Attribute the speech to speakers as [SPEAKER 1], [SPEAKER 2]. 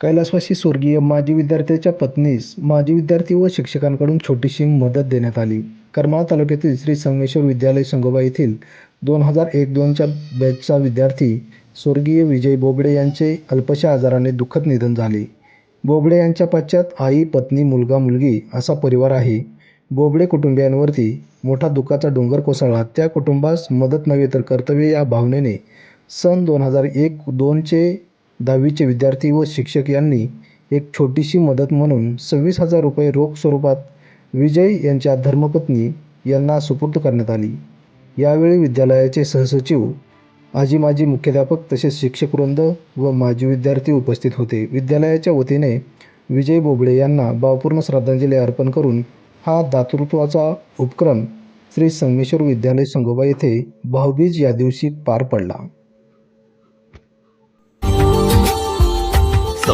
[SPEAKER 1] कैलासवासी स्वर्गीय माजी विद्यार्थ्याच्या पत्नीस माजी विद्यार्थी व शिक्षकांकडून छोटीशी मदत देण्यात आली. करमाळा तालुक्यातील श्री संगमेश्वर विद्यालय संगोबा येथील दोन हजार एक दोनच्या बॅचचा विद्यार्थी स्वर्गीय विजय बोबडे यांचे अल्पशा आजाराने दुःखद निधन झाले. बोबडे यांच्या पश्चात आई पत्नी मुलगा मुलगी असा परिवार आहे. बोबडे कुटुंबियांवरती मोठा दुःखाचा डोंगर कोसळला. त्या कुटुंबास मदत नव्हे तर कर्तव्य या भावनेने सन दोन हजार एक दोनचे दहावीचे विद्यार्थी व शिक्षक यांनी एक छोटीशी मदत म्हणून सव्वीस हजार रुपये रोख स्वरूपात विजय यांच्या धर्मपत्नी यांना सुपूर्द करण्यात आली. यावेळी विद्यालयाचे सहसचिव आजी माजी मुख्याध्यापक तसेच शिक्षकवृंद व माजी विद्यार्थी उपस्थित होते. विद्यालयाच्या वतीने विजय बोबडे यांना भावपूर्ण श्रद्धांजली अर्पण करून हा दातृत्वाचा उपक्रम श्री संगमेश्वर विद्यालय संगोबा येथे भाऊबीज या दिवशी पार पडला.